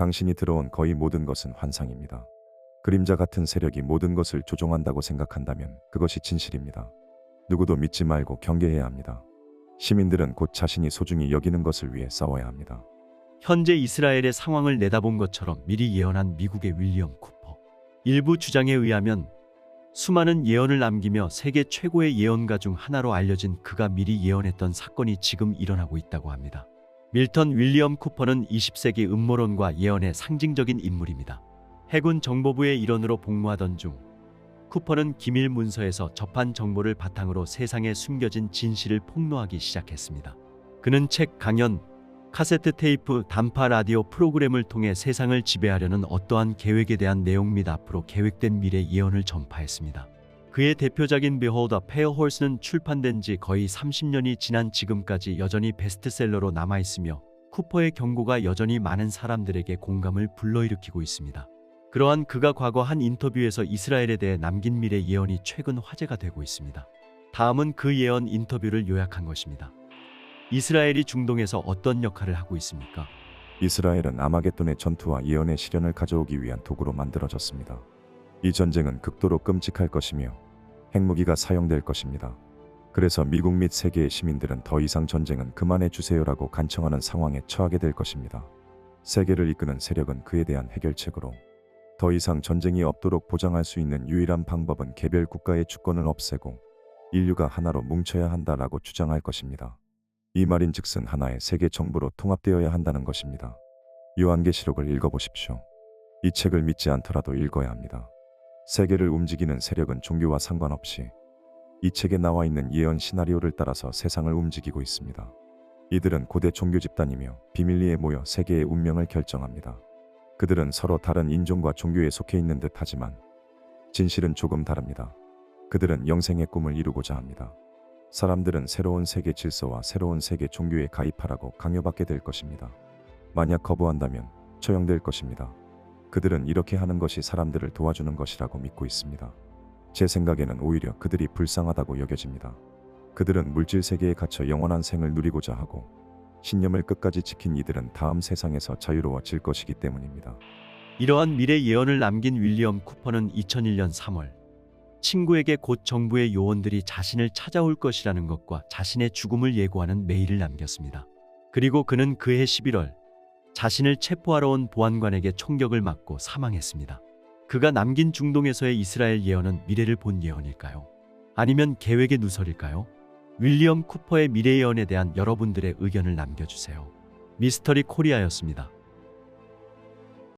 당신이 들어온 거의 모든 것은 환상입니다. 그림자 같은 세력이 모든 것을 조종한다고 생각한다면 그것이 진실입니다. 누구도 믿지 말고 경계해야 합니다. 시민들은 곧 자신이 소중히 여기는 것을 위해 싸워야 합니다. 현재 이스라엘의 상황을 내다본 것처럼 미리 예언한 미국의 윌리엄 쿠퍼. 일부 주장에 의하면 수많은 예언을 남기며 세계 최고의 예언가 중 하나로 알려진 그가 미리 예언했던 사건이 지금 일어나고 있다고 합니다. 밀턴 윌리엄 쿠퍼는 20세기 음모론과 예언의 상징적인 인물입니다. 해군 정보부의 일원으로 복무하던 중 쿠퍼는 기밀 문서에서 접한 정보를 바탕으로 세상에 숨겨진 진실을 폭로하기 시작했습니다. 그는 책, 강연, 카세트 테이프, 단파 라디오 프로그램을 통해 세상을 지배하려는 어떠한 계획에 대한 내용 및 앞으로 계획된 미래 예언을 전파했습니다. 그의 대표작인 a Pale Horse는 출판된 지 거의 30년이 지난 지금까지 여전히 베스트셀러로 남아있으며 쿠퍼의 경고가 여전히 많은 사람들에게 공감을 불러일으키고 있습니다. 그러한 그가 과거 한 인터뷰에서 이스라엘에 대해 남긴 미래 예언이 최근 화제가 되고 있습니다. 다음은 그 예언 인터뷰를 요약한 것입니다. 이스라엘이 중동에서 어떤 역할을 하고 있습니까? 이스라엘은 아마겟돈의 전투와 예언의 실현을 가져오기 위한 도구로 만들어졌습니다. 이 전쟁은 극도로 끔찍할 것이며 핵무기가 사용될 것입니다. 그래서 미국 및 세계의 시민들은 더 이상 전쟁은 그만해 주세요라고 간청하는 상황에 처하게 될 것입니다. 세계를 이끄는 세력은 그에 대한 해결책으로 더 이상 전쟁이 없도록 보장할 수 있는 유일한 방법은 개별 국가의 주권을 없애고 인류가 하나로 뭉쳐야 한다라고 주장할 것입니다. 이 말인 즉슨 하나의 세계 정부로 통합되어야 한다는 것입니다. 요한계시록을 읽어보십시오. 이 책을 믿지 않더라도 읽어야 합니다. 세계를 움직이는 세력은 종교와 상관없이 이 책에 나와 있는 예언 시나리오를 따라서 세상을 움직이고 있습니다. 이들은 고대 종교 집단이며 비밀리에 모여 세계의 운명을 결정합니다. 그들은 서로 다른 인종과 종교에 속해 있는 듯 하지만 진실은 조금 다릅니다. 그들은 영생의 꿈을 이루고자 합니다. 사람들은 새로운 세계 질서와 새로운 세계 종교에 가입하라고 강요받게 될 것입니다. 만약 거부한다면 처형될 것입니다. 그들은 이렇게 하는 것이 사람들을 도와주는 것이라고 믿고 있습니다. 제 생각에는 오히려 그들이 불쌍하다고 여겨집니다. 그들은 물질 세계에 갇혀 영원한 생을 누리고자 하고 신념을 끝까지 지킨 이들은 다음 세상에서 자유로워질 것이기 때문입니다. 이러한 미래 예언을 남긴 윌리엄 쿠퍼는 2001년 3월 친구에게 곧 정부의 요원들이 자신을 찾아올 것이라는 것과 자신의 죽음을 예고하는 메일을 남겼습니다. 그리고 그는 그해 11월 자신을 체포하러 온 보안관에게 총격을 맞고 사망했습니다. 그가 남긴 중동에서의 이스라엘 예언은 미래를 본 예언일까요? 아니면 계획의 누설일까요? 윌리엄 쿠퍼의 미래 예언에 대한 여러분들의 의견을 남겨주세요. 미스터리 코리아였습니다.